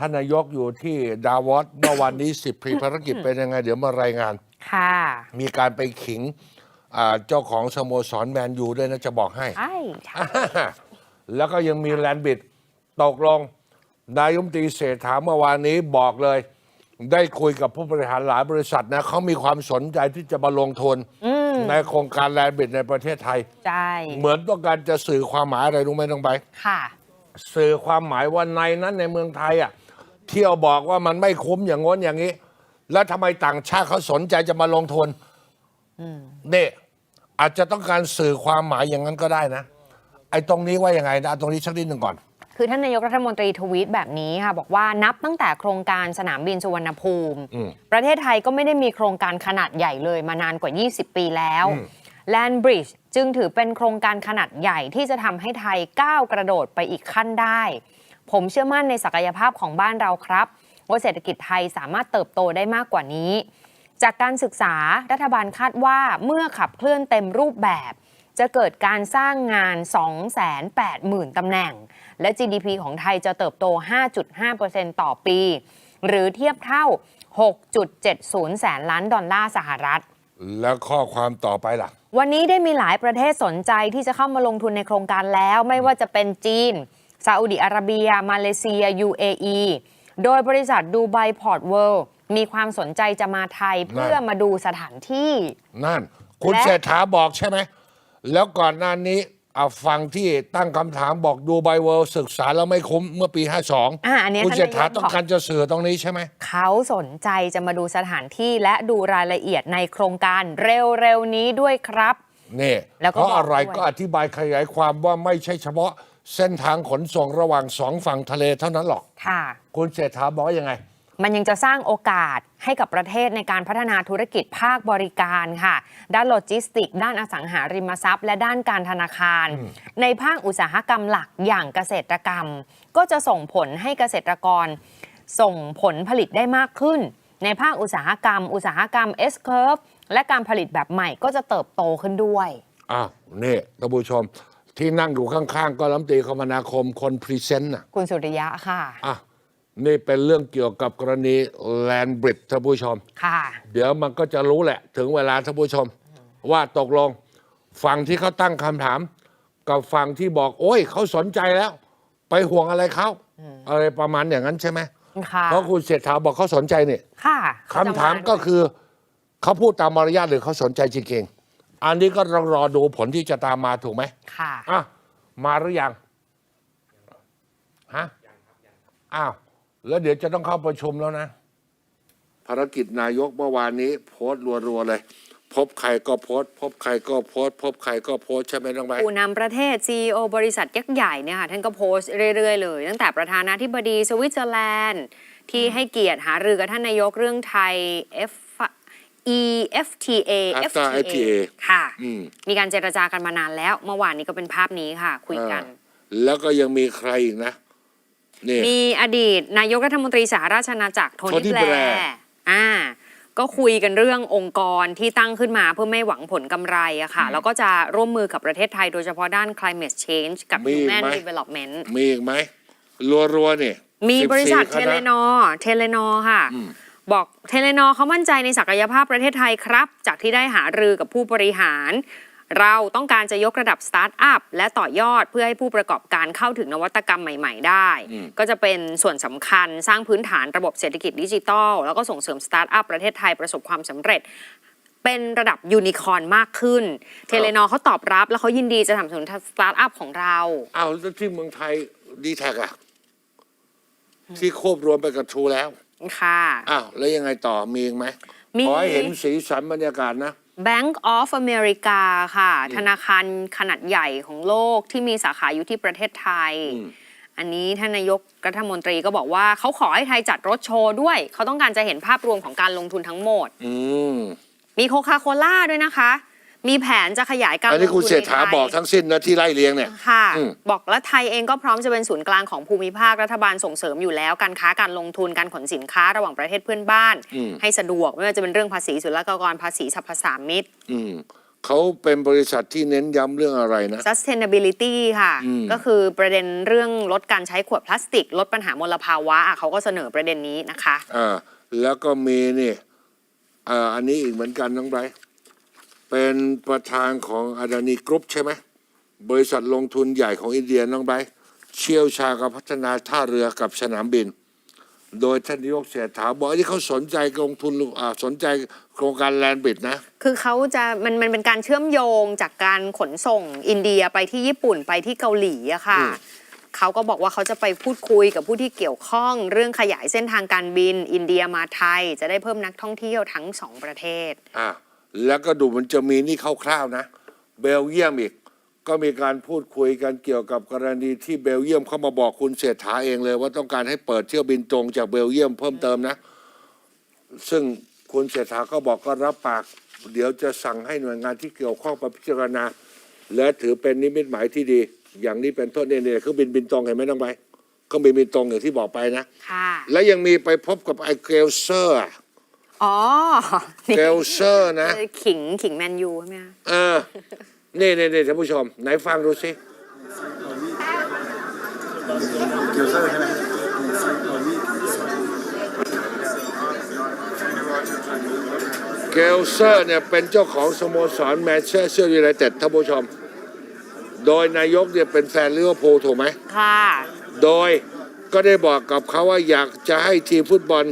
ท่านนายกอยู่ที่ดาวอสเมื่อวันนี้สิบปีภารกิจเป็นยังไง เดี๋ยวมารายงาน ค่ะ มีการไปขิงอ่าเจ้าของสโมสรแมนยูด้วยนะจะบอกให้ ใช่ใช่แล้วก็ยังมีแลนด์บิดตกลง นายกรัฐมนตรีเศรษฐาเมื่อวานนี้บอกเลย ได้คุยกับผู้บริหารหลายบริษัทนะเขามีความสนใจที่จะมาลงทุนในโครงการแลนด์บิดในประเทศไทย ใช่ เหมือนต้องการจะสื่อความหมายอะไรรู้ไหมน้องใบร์ทค่ะ สื่อความหมายว่าในนั้นในเมืองไทยอะ เที่ยวบอกว่ามันไม่คุ้มอย่างง้นอย่างนี้ แล้วทำไมต่างชาติเขาสนใจจะมาลงทุนเนี่ยอาจจะต้องการสื่อความหมายอย่างนั้นก็ได้นะ ไอ้ตรงนี้ว่ายังไงนะเอาตรงนี้สักนิดหนึ่งก่อน คือท่านนายกรัฐมนตรีทวีตแบบนี้ค่ะ บอกว่านับตั้งแต่โครงการสนามบินสุวรรณภูมิอืมประเทศไทยก็ไม่ได้มีโครงการขนาดใหญ่เลยมานานกว่า 20 ปีแล้ว Land Bridge จึงถือเป็นโครงการขนาดใหญ่ที่จะทำให้ไทยก้าวกระโดดไปอีกขั้นได้ ผมเชื่อมั่นในศักยภาพของบ้านเราครับ ว่าเศรษฐกิจไทยสามารถเติบโตได้มากกว่านี้ จากการศึกษารัฐบาลคาดว่าเมื่อขับเคลื่อนเต็มรูปแบบ จะเกิดการสร้างงาน 280,000 ตำแหน่ง และ GDP ของไทยจะเติบโต 5.5%ต่อปี หรือเทียบเท่า 6.70 แสนล้านดอลลาร์สหรัฐ แล้วข้อความต่อไปล่ะ วันนี้ได้มีหลายประเทศสนใจที่จะเข้ามาลงทุนในโครงการแล้ว ไม่ว่าจะเป็นจีน ซาอุดิอาระเบีย มาเลเซีย UAE โดยบริษัทดูไบพอร์ตเวิลด์มีความสนใจจะมาไทยเพื่อมาดูสถานที่ นั่น คุณและเศรษฐาบอกใช่ไหม แล้วก่อนหน้านี้อะฟังที่ตั้งคำถามบอกดูไบเวิลด์ศึกษาแล้วไม่คุ้มเมื่อปี 52อ่าอันเนี้ยคุณท่านเศรษฐานายกต้องบอกการจะสื่อตรงนี้ใช่ไหม เขาสนใจจะมาดูสถานที่และดูรายละเอียดในโครงการเร็วๆนี้ด้วยครับนี่แล้วก็เพราะบอกอะไรด้วยก็อธิบายขยายความว่าไม่ใช่เฉพาะ เส้นทางขนส่งระหว่างสองฝั่งทะเลเท่านั้นหรอก ค่ะ คุณเศรษฐาบอกว่ายังไง มันยังจะสร้างโอกาสให้กับประเทศในการพัฒนาธุรกิจภาคบริการค่ะ ด้านโลจิสติก ด้านอสังหาริมทรัพย์ และด้านการธนาคาร ในภาคอุตสาหกรรมหลักอย่างเกษตรกรรม ก็จะส่งผลให้เกษตรกร ส่งผลผลิตได้มากขึ้น ในภาคอุตสาหกรรม อุตสาหกรรม S curve และการผลิตแบบใหม่ก็จะเติบโตขึ้นด้วย อ้าวนี่ท่านผู้ชม ที่นั่งอยู่ข้างๆ ก็รัฐมนตรีคมนาคมคนพรีเซนต์น่ะคุณสุริยะค่ะ อะ นี่เป็นเรื่องเกี่ยวกับกรณีแลนบริดท่านผู้ชม ค่ะ เดี๋ยวมันก็จะรู้แหละ ถึงเวลาท่านผู้ชม ว่าตกลงฝั่งที่เขาตั้งคำถาม กับฝั่งที่บอก โอ้ยเขาสนใจแล้ว ไปห่วงอะไรเขาอะไรประมาณอย่างนั้นใช่ไหมค่ะ เพราะคุณเศรษฐาบอกเขาสนใจนี่ค่ะคำถามก็คือเขาพูดตามมารยาทหรือเขาสนใจจริงๆ อันนี้ก็ต้องรอดูผลที่จะตามมาถูกไหมค่ะอะมาหรือยังฮะอ้าวแล้วเดี๋ยวจะต้องเข้าประชุมแล้วนะ ภารกิจนายกเมื่อวานนี้ โพสต์รัวๆเลย พบใครก็โพสต์พบใครก็โพสต์พบใครก็โพสต์ใช่ไหมน้องใบผู้นำประเทศ CEO บริษัทยักษ์ใหญ่เนี่ยค่ะท่านก็โพสต์เรื่อยๆเลยตั้งแต่ประธานาธิบดีสวิตเซอร์แลนด์ ที่ให้เกียรติหารือกับท่านนายกเรื่องไทย F EFTA AFTA FTA ค่ะ อืม มีการเจรจากันมานานแล้ว เมื่อวานนี้ก็เป็นภาพนี้ค่ะ คุยกันเออแล้วก็ยังมีใครอีกนะนี่ มีอดีตนายกรัฐมนตรีสหราชอาณาจักรโทโทนี่นี่แบแบลร์ร์อ่า ก็คุยกันเรื่ององค์กรที่ตั้งขึ้นมาเพื่อไม่หวังผลกำไรอะค่ะ แล้วก็จะร่วมมือกับประเทศไทยโดยเฉพาะด้าน climate change กับ มีอีก human ไหม development มีอีกไหมรัวๆนี่มีบริษัท14เทเลนอเทเลนอค่ะ บอกเทเลนอเขามั่นใจในศักยภาพประเทศไทยครับ จากที่ได้หารือกับผู้บริหาร เราต้องการจะยกระดับสตาร์ทอัพและต่อยอดเพื่อให้ผู้ประกอบการเข้าถึงนวัตกรรมใหม่ ๆ ได้ ก็จะเป็นส่วนสำคัญสร้างพื้นฐานระบบเศรษฐกิจดิจิทัล แล้วก็ส่งเสริมสตาร์ทอัพประเทศไทยประสบความสำเร็จเป็นระดับยูนิคอร์นมากขึ้น เทเลนอเขาตอบรับแล้วเขายินดีจะสนับสนุนสตาร์ทอัพของเรา อ้าวแล้วที่เมืองไทยดีแท็กอะที่ควบรวมไปกับทรูแล้ว ค่ะ อ้าวแล้วยังไงต่อมีอีกไหมมี ขอให้เห็นสีสันบรรยากาศนะ Bank of America ค่ะ ธนาคารขนาดใหญ่ของโลกที่มีสาขาอยู่ที่ประเทศไทย อืม อันนี้ท่านนายกรัฐมนตรีก็บอกว่าเขาขอให้ไทยจัดรถโชว์ด้วย เขาต้องการจะเห็นภาพรวมของการลงทุนทั้งหมด อืม มีโคคาโคล่าด้วยนะคะ มีแผนจะขยายการอันลนี้งคุณทุนเศรษฐาในไทย บอกทั้งสิ้นนะที่ไล่เรียงเนี่ย ค่ะอืม บอกแล้วไทยเองก็พร้อมจะเป็นศูนย์กลางของภูมิภาครัฐบาลส่งเสริมอยู่แล้วการค้าการลงทุนการขนสินค้าระหว่างประเทศเพื่อนบ้านอืมให้สะดวกไม่ว่าจะเป็นเรื่องภาษีศุลกากรภาษีสรรพสามิต อืมเขาเป็นบริษัทที่เน้นย้ำเรื่องอะไรนะ sustainability ค่ะ อืม ก็คือประเด็นเรื่องลดการใช้ขวดพลาสติก ลดปัญหามลภาวะอะเขาก็เสนอประเด็นนี้นะคะ อ่าแล้วก็มีนี่อ่าอันนี้อีกเหมือนกันน้องไบรท์ เป็นประธานของอาดานีกรุ๊ปใช่ไหมบริษัทลงทุนใหญ่ของอินเดียน้องไบรท์เชี่ยวชาญกับพัฒนาท่าเรือกับสนามบิน โดยท่านนายกเศรษฐาบอกว่าที่เขาสนใจลงทุนอ่าสนใจโครงการแลนด์บิดนะ คือเขาจะมันมันเป็นการเชื่อมโยงจากการขนส่งอินเดียไปที่ญี่ปุ่นไปที่เกาหลีอะค่ะอืมเขาก็บอกว่าเขาจะไปพูดคุยกับผู้ที่เกี่ยวข้องเรื่องขยายเส้นทางการบินอินเดียมาไทย จะได้เพิ่มนักท่องเที่ยวทั้งสองประเทศอ่า แล้วก็ดูมันจะมีนี่คร่าวๆนะ เบลเยียมอีก ก็มีการพูดคุยกันเกี่ยวกับกรณีที่เบลเยียมเข้ามาบอกคุณเศรษฐาเองเลย ว่าต้องการให้เปิดเที่ยวบินตรงจากเบลเยียมเพิ่มเติมนะ ซึ่งคุณเศรษฐาก็บอกก็รับปาก เดี๋ยวจะสั่งให้หน่วยงานที่เกี่ยวข้องไปพิจารณา และถือเป็นนิมิตหมายที่ดี อย่างนี้เป็นต้นเนี่ยเนี่ยเครื่องบินบินตรงเห็นไหมน้องใบเครื่องบินบินตรงอย่างที่บอกไปนะค่ะและยังมีไปพบกับไอเกลเซอร์อะ อ๋อนี่เกลเซอร์นะ ขิงขิงแมนยูใช่ไหมคะเออนี่นี่นี่ท่านผู้ชม ไหนฟังดูสิ เกียวเซอร์ใช่ไหมเกลเซอร์เนี่ยเป็นเจ้าของสโมสรแมนเชสเตอร์ยูไนเต็ดท่านผู้ชม โดยนายกเนี่ยเป็นแฟนลิเวอร์พูลถูกไหม ค่ะ โดยก็ได้บอกกับเขาว่าอยากจะให้ทีมฟุตบอล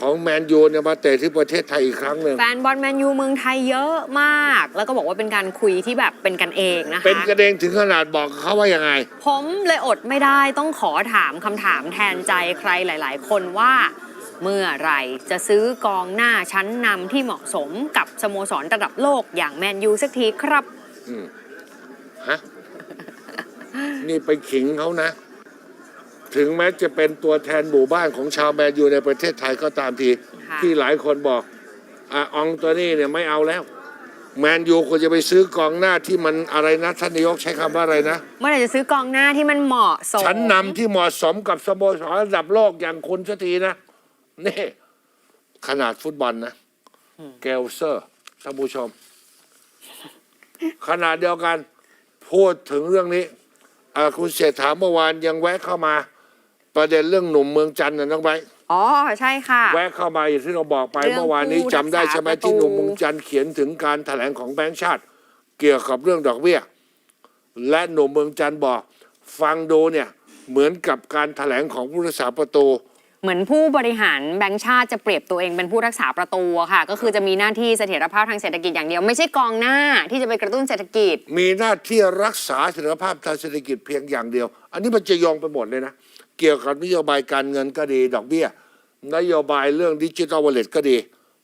ของแมนยูเนี่ยมาเตะที่ประเทศไทยอีกครั้งหนึ่งแฟนบอลแมนยูเมืองไทยเยอะมาก แล้วก็บอกว่าเป็นการคุยที่แบบเป็นกันเองนะคะ เป็นกระเดงถึงขนาดบอกเขาว่ายังไง ผมเลยอดไม่ได้ต้องขอถามคำถามแทนใจใครหลาย ๆ คนว่า เมื่อไหร่จะซื้อกองหน้าชั้นนำที่เหมาะสมกับสโมสรระดับโลกอย่างแมนยูสักทีครับฮะ นี่ไปขิงเขานะ ถึงแม้จะเป็นตัวแทนหมู่บ้านของชาวแมนยูในประเทศไทยก็ตามที ค่ะ ที่หลายคนบอกอะอองตัวนี้เนี่ยไม่เอาแล้ว แมนยูควรจะไปซื้อกองหน้าที่มันอะไรนะท่านนายกใช้คำว่าอะไรนะ เมื่อไหร่จะซื้อกองหน้าที่มันเหมาะสม ชั้นนำที่เหมาะสมกับสโมสรระดับโลกอย่างคุณสักทีนะนี่ขนาดฟุตบอลนะเกลเซอร์ท่านผู้ชม ขนาดเดียวกัน พูดถึงเรื่องนี้อ่าคุณเศรษฐาเมื่อวานยังแวะเข้ามา ประเด็นเรื่องหนุ่มเมืองจันทร์นะน้องไบร์ทอ๋อใช่ค่ะ แวะเข้ามาอย่างที่เราบอกไปเรื่องเมื่อวานนี้ผู้จำได้ใช่ไหมรักษาประตู ที่หนุ่มเมืองจันทร์เขียนถึงการแถลงของแบงก์ชาติ เกี่ยวกับเรื่องดอกเบี้ย และหนุ่มเมืองจันทร์บอก ฟังดูเนี่ยเหมือนกับการแถลงของผู้รักษาประตู เหมือนผู้บริหารแบงก์ชาติจะเปรียบตัวเองเป็นผู้รักษาประตูอะค่ะ ก็คือจะมีหน้าที่เสถียรภาพทางเศรษฐกิจอย่างเดียวไม่ใช่กองหน้าที่จะไปกระตุ้นเศรษฐกิจ มีหน้าที่รักษาเสถียรภาพทางเศรษฐกิจเพียงอย่างเดียว อันนี้มันจะโยงไปหมดเลยนะ เกี่ยวกับนโยบายการเงินก็ดีดอกเบี้ย นโยบายเรื่องดิจิทัลวอลเล็ตก็ดี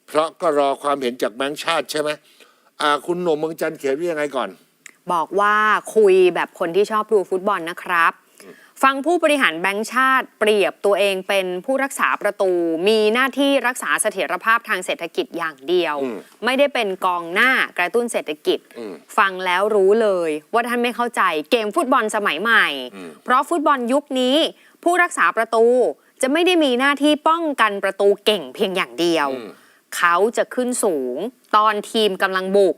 เพราะก็รอความเห็นจากแบงค์ชาติใช่ไหมคุณหนุ่มเมืองจันเขียนว่ายังไงก่อน บอกว่าคุยแบบคนที่ชอบดูฟุตบอลนะครับ ฟังผู้บริหารแบงก์ชาติเปรียบตัวเองเป็นผู้รักษาประตู มีหน้าที่รักษาเสถียรภาพทางเศรษฐกิจอย่างเดียวอืมไม่ได้เป็นกองหน้ากระตุ้นเศรษฐกิจอืมฟังแล้วรู้เลยว่าท่านไม่เข้าใจเกมฟุตบอลสมัยใหม่อืมเพราะฟุตบอลยุคนี้ผู้รักษาประตูจะไม่ได้มีหน้าที่ป้องกันประตูเก่งเพียงอย่างเดียว เขาจะขึ้นสูง ตอนทีมกำลังบุก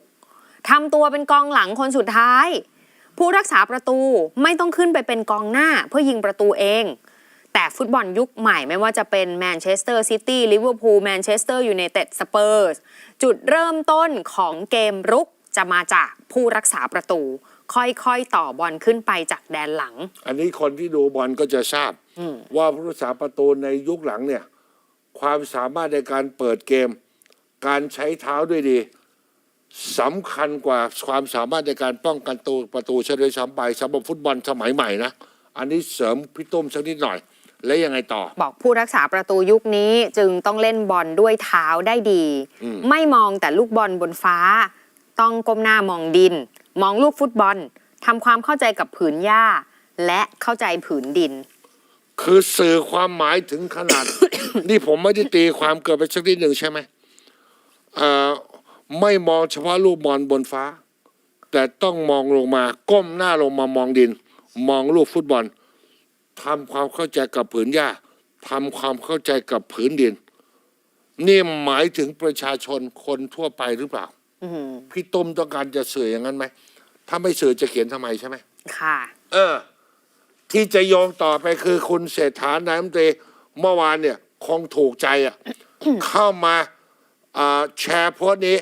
ทำตัวเป็นกองหลังคนสุดท้าย ผู้รักษาประตูไม่ต้องขึ้นไปเป็นกองหน้าเพื่อยิงประตูเอง แต่ฟุตบอลยุคใหม่ไม่ว่าจะเป็นแมนเชสเตอร์ซิตี้ลิเวอร์พูลแมนเชสเตอร์ยูไนเต็ดสเปอร์สจุดเริ่มต้นของเกมรุกจะมาจากผู้รักษาประตู ค่อยๆ ต่อบอลขึ้นไปจากแดนหลัง อันนี้คนที่ดูบอลก็จะทราบว่าผู้รักษาประตูในยุคหลังเนี่ย ความสามารถในการเปิดเกม การใช้เท้าด้วยดี สำคัญกว่าความสามารถในการป้องกันตัวประตูเฉลยซ้ำไปสำหรับฟุตบอลสมัยใหม่นะ อันนี้เสริมพี่ตุ้มสักนิดหน่อย และยังไงต่อ บอกผู้รักษาประตูยุคนี้จึงต้องเล่นบอลด้วยเท้าได้ดี อืม ไม่มองแต่ลูกบอลบนฟ้า ต้องก้มหน้ามองดิน มองลูกฟุตบอลทำความเข้าใจกับผืนหญ้า และเข้าใจผืนดิน คือสื่อความหมายถึงขนาด นี่ผมไม่ได้ตีความเกิดไปสักนิดหนึ่งใช่ไหมเอ่อ ไม่มองเฉพาะลูกบอลบนฟ้า แต่ต้องมองลงมาก้มหน้าลงมามองดิน มองลูกฟุตบอลทำความเข้าใจกับผืนหญ้าทำความเข้าใจกับผืนดิน นี่หมายถึงประชาชนคนทั่วไปหรือเปล่าอืมพี่ตุ้มต้องการจะสื่ออย่างนั้นไหมถ้าไม่สื่อจะเขียนทำไมใช่ไหมค่ะ เออ ที่จะโยงต่อไปคือคุณเศรษฐานายมนตรีเมื่อวานเนี่ย คงถูกใจอะ เข้ามาอ่าแชร์โพสต์นี้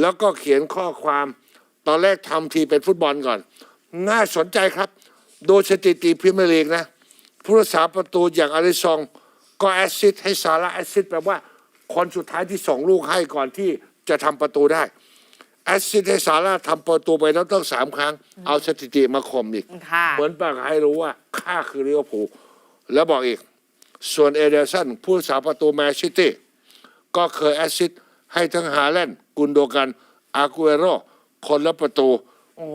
แล้วก็เขียนข้อความ ตอนแรกทำทีเป็นฟุตบอลก่อน น่าสนใจครับ โดยสถิติพรีเมียร์ลีกนะ ผู้รักษาประตูอย่างอาริซอง ก็แอสซิสต์ให้ซาร่าแอสซิสต์แปลว่าคนสุดท้ายที่ส่งลูกให้ก่อนที่จะทำประตูได้แอสซิสต์ให้ซาร่าทำประตูไปแล้วต้องสามครั้ง เอาสถิติมาข่มอีก ค่ะ เหมือนปากให้รู้ว่าข้าคือลิเวอร์พูลแล้วบอกอีก ส่วนเอเดอร์สันผู้รักษาประตูแมนซิตี้ก็เคยแอสซิสต์ ให้ทั้งฮาแลนด์กุนโดกันอากูเอโรคนละประตู โอ้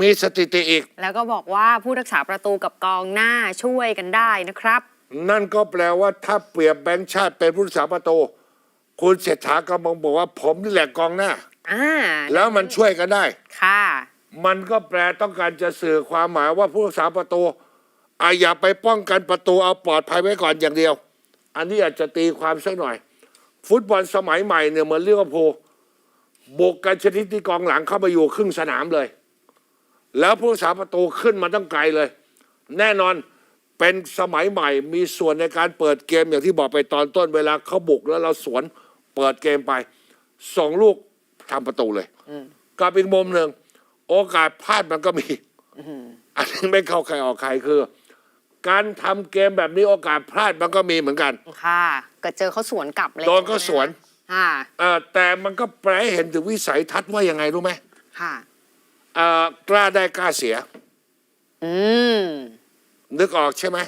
มีสถิติอีก แล้วก็บอกว่าผู้รักษาประตูกับกองหน้าช่วยกันได้นะครับ นั่นก็แปลว่าถ้าเปรียบแบงค์ชาติเป็นผู้รักษาประตู คุณเศรษฐากำลังบอกว่าผมนี่แหละกองหน้า อ่าแล้วมันช่วยกันได้ ค่ะ มันก็แปลต้องการจะสื่อความหมายว่าผู้รักษาประตูอาอย่าไปป้องกันประตูเอาปลอดภัยไว้ก่อนอย่างเดียว อันนี้อาจจะตีความสักหน่อย ฟุตบอลสมัยใหม่เนี่ยเหมือนลิเวอร์พูลบุกกันชนิดที่กองหลังเข้ามาอยู่ครึ่งสนามเลย แล้วผู้รักษาประตูขึ้นมาตั้งไกลเลย แน่นอนเป็นสมัยใหม่มีส่วนในการเปิดเกมอย่างที่บอกไปตอนต้นเวลาเขาบุกแล้วเราสวนเปิดเกมไปสองลูกทำประตูเลยกับอีกมุมหนึ่งโอกาสพลาดมันก็มีอันนี้ไม่เข้าใครออกใครคือ การทำเกมแบบนี้โอกาสพลาดมันก็มีเหมือนกันค่ะ กิดเจอเขาสวนกลับเลยโดนก็สวนค่ะเอ่อแต่มันก็แปลให้เห็นถึงวิสัยทัศน์ว่ายังไงรู้ไหมค่ะ เอ่อกล้าได้กล้าเสีย อืม นึกออกใช่ไหม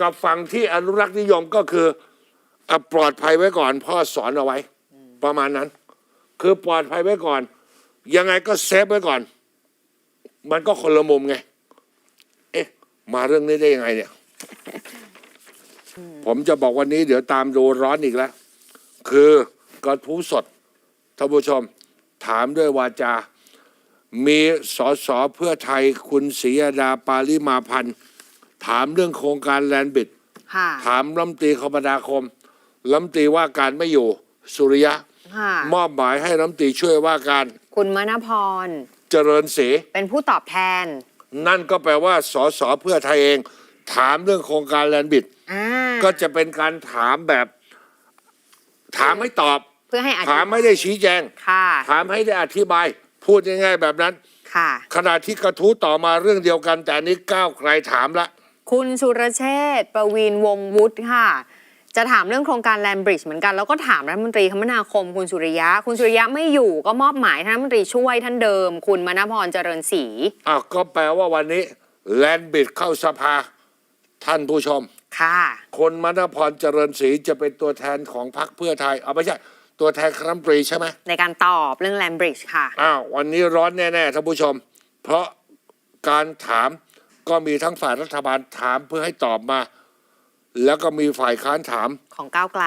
กับฝั่งที่อนุรักษ์นิยมก็คืออะปลอดภัยไว้ก่อน พ่อสอนเอาไว้ ประมาณนั้น คือปลอดภัยไว้ก่อน ยังไงก็เซฟไว้ก่อน มันก็คนละมุมไง เอ๊ะ มาเรื่องนี้ได้ยังไงเนี่ย ผมจะบอกวันนี้เดี๋ยวตามดูร้อนอีกแล้ว คือกระทู้สดท่านผู้ชม ถามด้วยวาจา มีสสเพื่อไทยคุณศรียดาปาลิมาพันธ์ถามเรื่องโครงการแลนด์บิด ค่ะถามรัฐมนตรีคมนาคมรัฐมนตรีว่าการไม่อยู่สุริยะ ค่ะมอบหมายให้รัฐมนตรีช่วยว่าการคุณมณพร เจริญศรีเป็นผู้ตอบแทน นั่นก็แปลว่าสสเพื่อไทยเอง ถามเรื่องโครงการแลนด์บิดอ่าก็จะเป็นการถามแบบ ถามให้ตอบ เพื่อให้อธิถามไม่ได้ชี้แจง ค่ะ ถามให้ได้อธิบาย พูดง่ายๆแบบนั้น ค่ะ ขณะที่กระทู้ต่อมาเรื่องเดียวกัน แต่อันนี้ก้าวไกลถามละ คุณสุรเชษฐ์ประวีนวงศ์วุฒิค่ะ จะถามเรื่องโครงการแลนบริดจ์เหมือนกัน แล้วก็ถามรัฐมนตรีคมนาคม คุณสุริยะ คุณสุริยะไม่อยู่ก็มอบหมายท่านรัฐมนตรีช่วยท่านเดิม คุณมณพรเจริญศรีอะก็แปลว่าวันนี้แลนด์บิดเข้าสภา ท่านผู้ชม ค่ะ คนมณพรเจริญศรีจะเป็นตัวแทนของพรรคเพื่อไทยเอาไม่ใช่ ตัวแทนคณะรัฐมนตรีใช่ไหมในการตอบเรื่องแลนบริดจ์ค่ะ อ้าววันนี้ร้อนแน่ๆท่านผู้ชม เพราะการถามก็มีทั้งฝ่ายรัฐบาลถามเพื่อให้ตอบมา แล้วก็มีฝ่ายค้านถาม ของก้าวไกล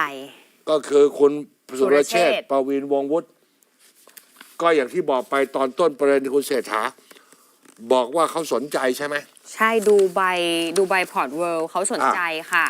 ก็คือคุณสุรเชษสุรเชษฐ์ ฐ์ประวินวงศ์วุฒิก็อย่างที่บอกไปตอนต้นประเด็นคุณเศรษฐาบอกว่าเขาสนใจใช่ไหม ใช่ดูใบดูใบพอร์ตเวิลด์เขาสนใจค่ะ